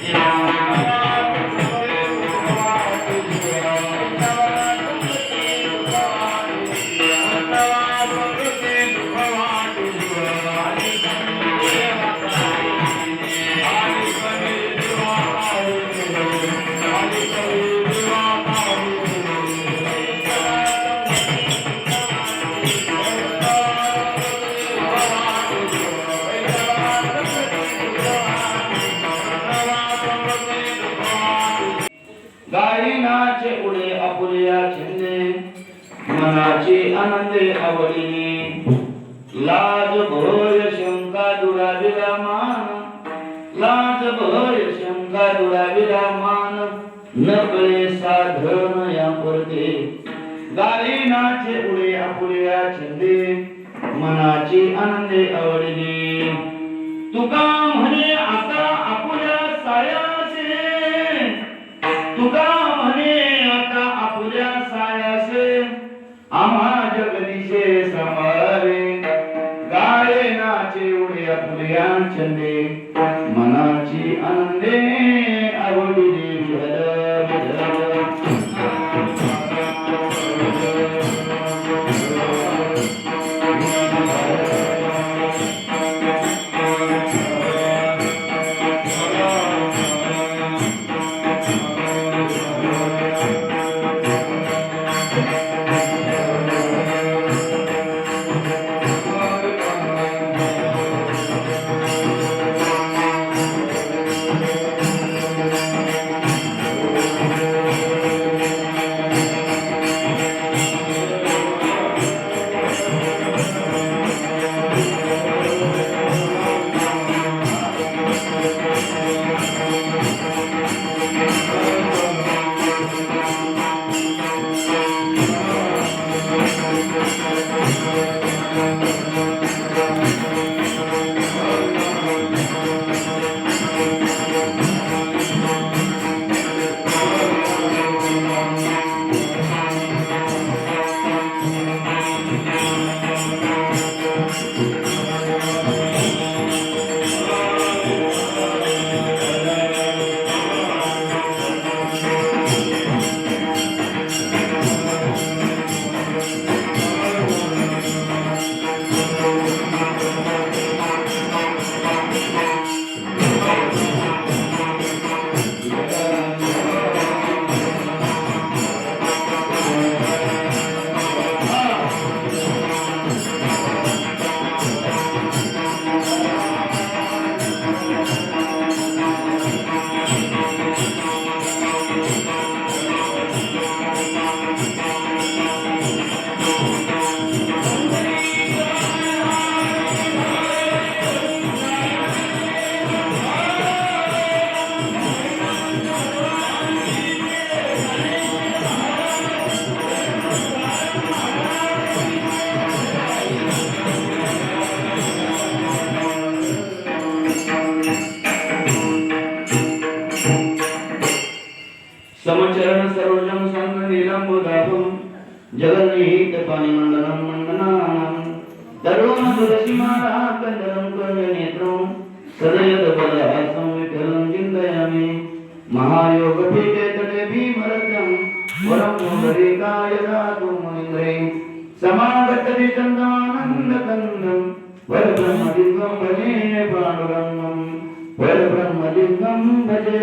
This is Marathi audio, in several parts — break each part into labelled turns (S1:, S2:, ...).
S1: Yeah. आनंदे आवडीने लाज भय शंका दुराविला मान लाज भय शंका दुराविला मान नकळे साधन या परते नाचे उडे आपुल्या छंदे मनाची आनंदे आवडली तुका म्हणे सदयत बलहासम विठलम चिंतयामि महायोग पीठे तटे भीमरथम वरम सुंदरिकाय दातु समागतति भजे पांडुरंगम वर भजे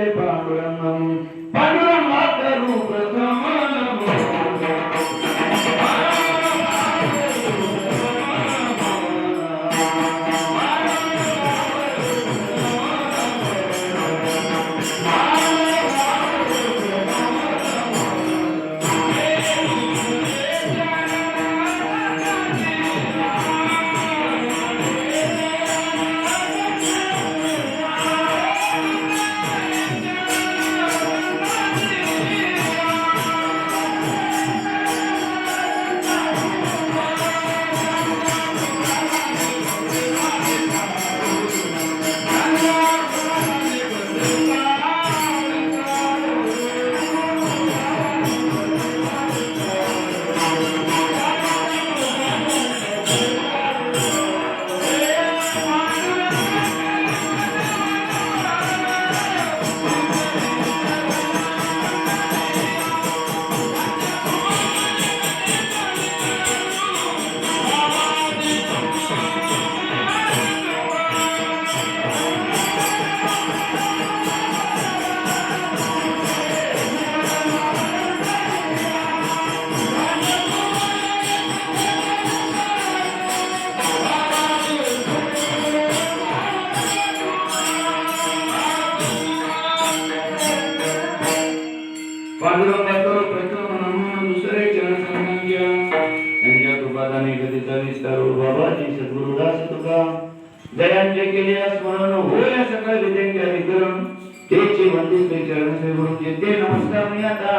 S1: पांडुरंगाकर प्रथम नमून दुसरे चरण संघ्या त्यांच्या कृपादाने गतीचा विस्तार हो बाबाजी, सद्गुरुदास तुका दयांचे केले स्मरण होय सकळ विद्यांचे अधिकरण, तेचे वंदित ते चरण श्री ते नमस्कार मी आता.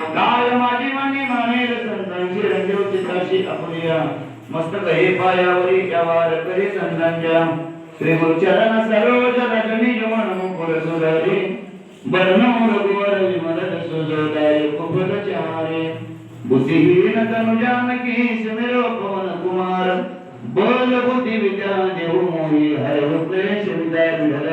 S1: काल माझी माने मानेल संतांची रंजव चित्ताशी आपल्या मस्तक हे पायावरी त्यावार करे संतांच्या. श्री गुरुचरण सरोज रजनी जमन मुकुर सुधारी. बर्णम रघुवर विमल बुद्धिहीन तनु जानकी सुमिरो पवन कुमार बल बुद्धि विद्या देव मोहि हर क्लेश विद्या विधल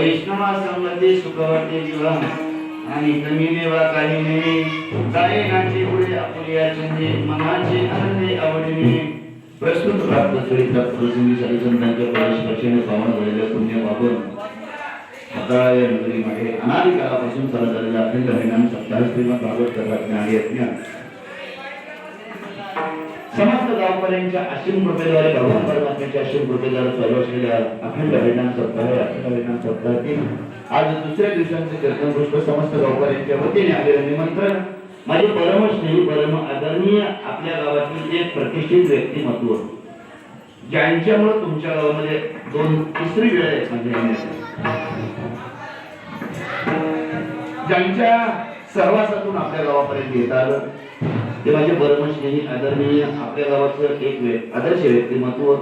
S1: वैष्णवा संबंधी सुखवते जीवा आणि कमी देवा काही नाही गायनाची पुढे आपुलिया छंदे मनाचे आनंदे आवडीने. प्रस्तुत प्राप्त चरित्रात प्रसंगी संतांच्या परस्पर्शेने पावन झालेल्या पुण्य वापर हाताळा या नगरीमध्ये अनादिकाळापासून चालत झालेल्या अखंड हरिनाम सप्ताह श्रीमद भागवत कथा ज्ञानी यज्ञ. समस्त गावकऱ्यांच्या असीम कृपेद्वारे भगवान परमात्म्याच्या असीम कृपेद्वारे चालू असलेल्या अखंड हरिनाम सप्ताह अखंड हरिनाम सप्ताहातील आज दुसऱ्या दिवसांचे कीर्तन पुष्प समस्त गावकऱ्यांच्या वतीने आलेलं निमंत्रण. माझे परम स्नेही परम आदरणीय आपल्या गावातील एक प्रतिष्ठित व्यक्तिमत्व ज्यांच्यामुळे तुमच्या गावामध्ये दोन तिसरी वेळ आहे म्हणजे ज्यांच्या सहवासातून आपल्या गावापर्यंत येत आलं. ते माझे परमश्रेणी म्हणजे आदरणीय आपल्या गावाचं एक आदर्श व्यक्तिमत्व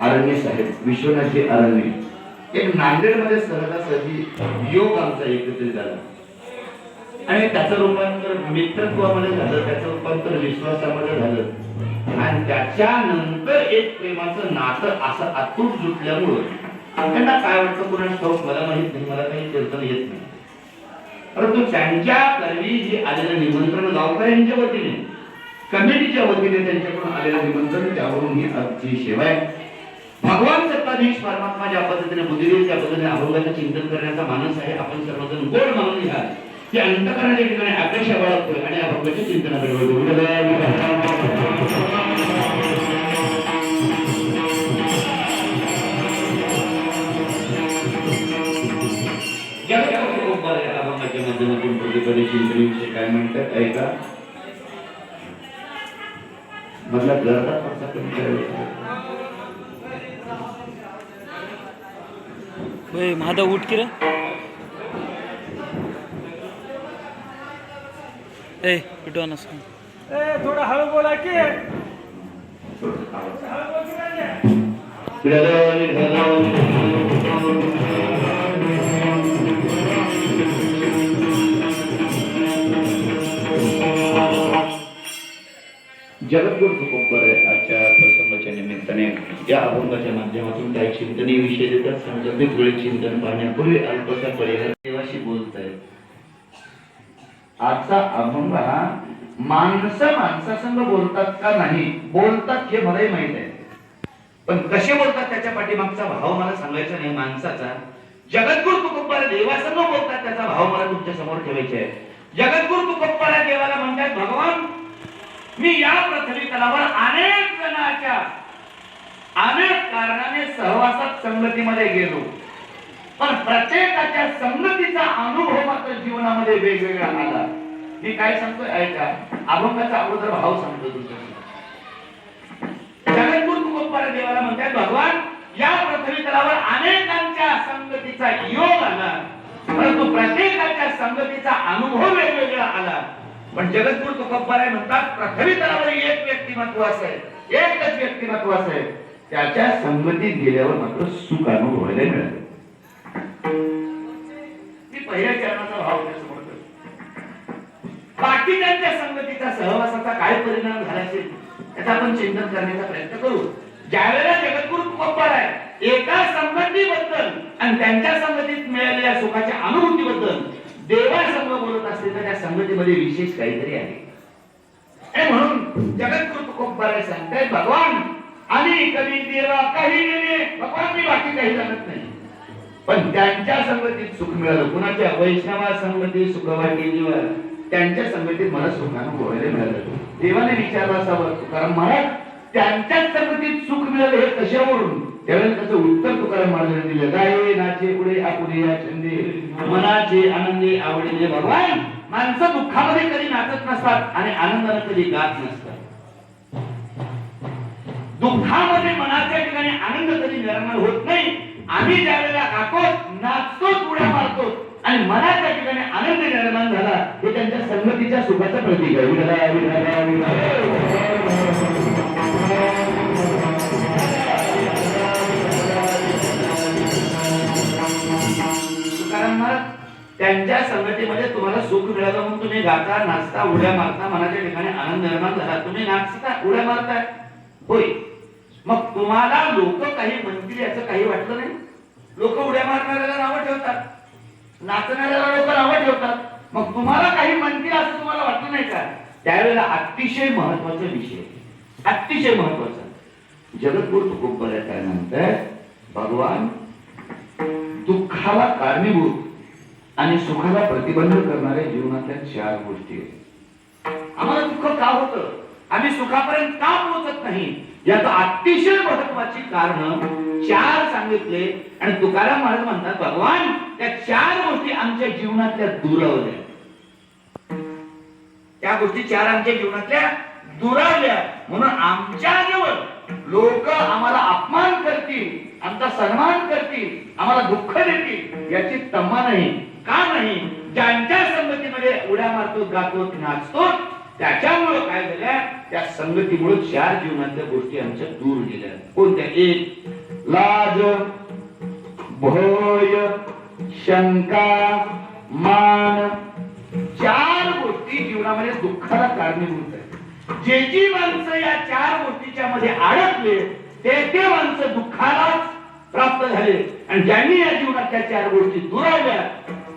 S1: अरण्य साहेब विश्वनाथजी अरण्य एक नांदेडमध्ये सहजासहजी योग आमचा एकत्रित झाला. आणि त्याचं रूपांतर मित्रत्वामध्ये झालं त्याचं रूपांतर विश्वासामध्ये झालं. आणि त्याच्यानंतर एक प्रेमाचं नातं असं अतूट जुटल्यामुळं त्यांना काय वाटतं कुणा ठाऊक? मला माहीत नाही मला काही कीर्तन येत नाही. परंतु त्यांच्या करवी जे आलेलं निमंत्रण गावकऱ्यांच्या वतीने कमिटीच्या वतीने त्यांच्याकडून आलेलं निमंत्रण त्यावरून ही आजची सेवा आहे. भगवान सत्ताधीश परमात्मा ज्या पद्धतीने बुद्धी देईल त्या पद्धतीने अभोगाचं चिंतन करण्याचा मानस आहे आपण सर्वजण गोड मानून घ्या. की अंतकरणाच्या ठिकाणी अपेक्षा बाळगतोय आणि अभोगाच्या चिंतनाकडे वळतो. आहे अभंगाच्या माध्यमातून प्रतिपदी चिंतनेविषयी काय म्हणतात ऐका. मधला गर्दा फारसा कमी
S2: होय माधव उठ की रे. ए कुठं
S3: ए थोडं हळू बोला की.
S1: जगद्गुरु तुकोबर आजच्या प्रसंगाच्या निमित्ताने या अभंगाच्या माध्यमातून काही चिंतनी विषय देतात. संबंधित वेळ चिंतन पाहण्यापूर्वी अल्पसा परिहार देवाशी बोलत आहेत आजचा अभंग हा माणसं माणसासंग बोलतात का नाही? बोलतात हे मलाही माहीत आहे. पण कसे बोलतात त्याच्या पाठीमागचा भाव मला सांगायचा नाही माणसाचा. जगद्गुरु तुकोबारा देवासंग बोलतात त्याचा भाव मला तुमच्यासमोर ठेवायचा आहे. जगद्गुरु तुकोबारा देवाला म्हणतात भगवान मी या पृथ्वी तलावर अनेक जणाच्या अनेक कारणाने सहवासात संगतीमध्ये गेलो. पण प्रत्येकाच्या संगतीचा अनुभव मात्र जीवनामध्ये वेगवेगळा आला. मी काय सांगतोय ऐका अभंगाचा अगोदर भाव सांगतो तुमच्यासाठी जगद्गुरु तुकोबारा देवाला म्हणतात भगवान या पृथ्वी तलावर अनेकांच्या संगतीचा योग आला. परंतु प्रत्येकाच्या संगतीचा अनुभव वेगवेगळा आला. पण जगद्गुरु तुकोबाराय म्हणतात प्रथमी तलावर एक व्यक्तिमत्व असेल एकच व्यक्तिमत्व असेल त्याच्या संगतीत गेल्यावर मात्र सुख अनुभवायला मिळालं मी पहिल्या चरणाचा भाव त्यासमोर करतो. संगतीचा सहवासाचा काय परिणाम झाला असेल त्याचा आपण चिंतन करण्याचा प्रयत्न करू ज्यावेळेला जगद्गुरु तुकोबार आहे एका संगतीबद्दल आणि त्यांच्या संगतीत मिळालेल्या सुखाच्या अनुभूतीबद्दल देवासंग बोलत असते तर त्या संगतीमध्ये विशेष काहीतरी आहे. म्हणून जगद्गुरु तुकोबार सांगताय भगवान आणि कधी देवा काही नेणे भगवान मी बाकी काही जाणत नाही. पण त्यांच्या संगतीत सुख मिळालं. कुणाच्या? वैष्णवा संगती सुख वाटी जीवा त्यांच्या संगतीत मला सुखानं बोलायला मिळालं. देवाने विचारलं असावं कारण महाराज त्यांच्याच संगतीत सुख मिळालं हे कशावरून? त्यावेळेस त्याचं उत्तर तुकाराम महाराजांनी दिलं गाये नाचे पुढे आपुढे या छंदे. मनाचे आनंदे आवडीने भगवान माणसं दुःखामध्ये कधी नाचत नसतात आणि आनंदाने कधी गात नसतात. दुःखामध्ये मनाच्या ठिकाणी आनंद कधी निर्माण होत नाही. आम्ही ज्या वेळेला गातो नाचतो उड्या मारतो आणि मनाच्या ठिकाणी आनंद निर्माण झाला हे त्यांच्या संगतीच्या सुखाचं प्रतीक आहे. विठला विठला तुकाराम त्यांच्या संगतीमध्ये तुम्हाला सुख मिळालं म्हणून तुम्ही गाता नाचता उड्या मारता मनाच्या ठिकाणी आनंद निर्माण झाला. तुम्ही नाचता उड्या मारताय. होय. मग तुम्हाला लोक काही म्हणतील याचं काही वाटलं नाही? लोक उड्या मारणाऱ्याला नावं ठेवतात. नाचणाऱ्याला लोक नावं ठेवतात. मग तुम्हाला काही म्हणतील असं तुम्हाला वाटलं नाही का? त्यावेळेला अतिशय महत्त्वाचा विषय. अतिशय महत्त्वाचा. जगद्गुरु खूप काय म्हणतात भगवान दुःखाला कारणीभूत. आणि सुखाला प्रतिबंध करणाऱ्या जीवनातल्या चार गोष्टी आहेत. आम्हाला दुःख का होतं? आम्ही सुखापर्यंत का पोहोचत नाही? याचं अतिशय महत्वाची कारण चार सांगितले आणि तुकाराम महाराज म्हणतात भगवान त्या चार गोष्टी आमच्या जीवनातल्या दुरावल्या. त्या गोष्टी चार आमच्या जीवनातल्या दुरावल्या. म्हणून आमच्या जवळ लोक आम्हाला अपमान करतील आमचा सन्मान करतील आम्हाला दुःख देतील याची तम्मा नाही. का नाही? ज्यांच्या संगतीमध्ये उड्या मारतो गातो नाचतो त्याच्यामुळे काय झाल्या? त्या संगतीमुळे चार जीवनातल्या गोष्टी आमच्या दूर गेल्या. कोणत्या? एक लाज भय शंका मान. चार गोष्टी जीवनामध्ये दुःखाला कारणीभूत आहेत. जे जी माणसं या चार गोष्टीच्या मध्ये अडकले ते ते माणसं दुःखालाच प्राप्त झाले. आणि ज्यांनी या जीवनातल्या चार गोष्टी दुरावल्या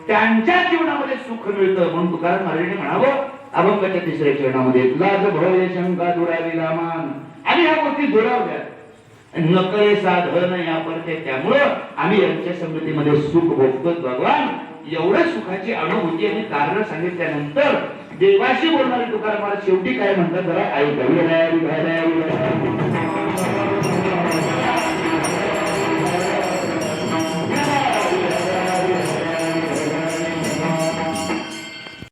S1: त्यांच्या जीवनामध्ये सुख मिळतं म्हणून तुकाराम महाराजांनी म्हणावं अभंगाच्या तिसऱ्या चरणामध्ये लाज भय शंका दुरावी रामान आणि ह्या गोष्टी दुरावल्या नकळे साधन या त्यामुळं आम्ही यांच्या संगतीमध्ये सुख भोगतो भगवान. एवढ्या सुखाची अनुभूती आणि कारण सांगितल्यानंतर देवाशी बोलणारे तुकाराम महाराज शेवटी काय म्हणतात जरा आई विठला,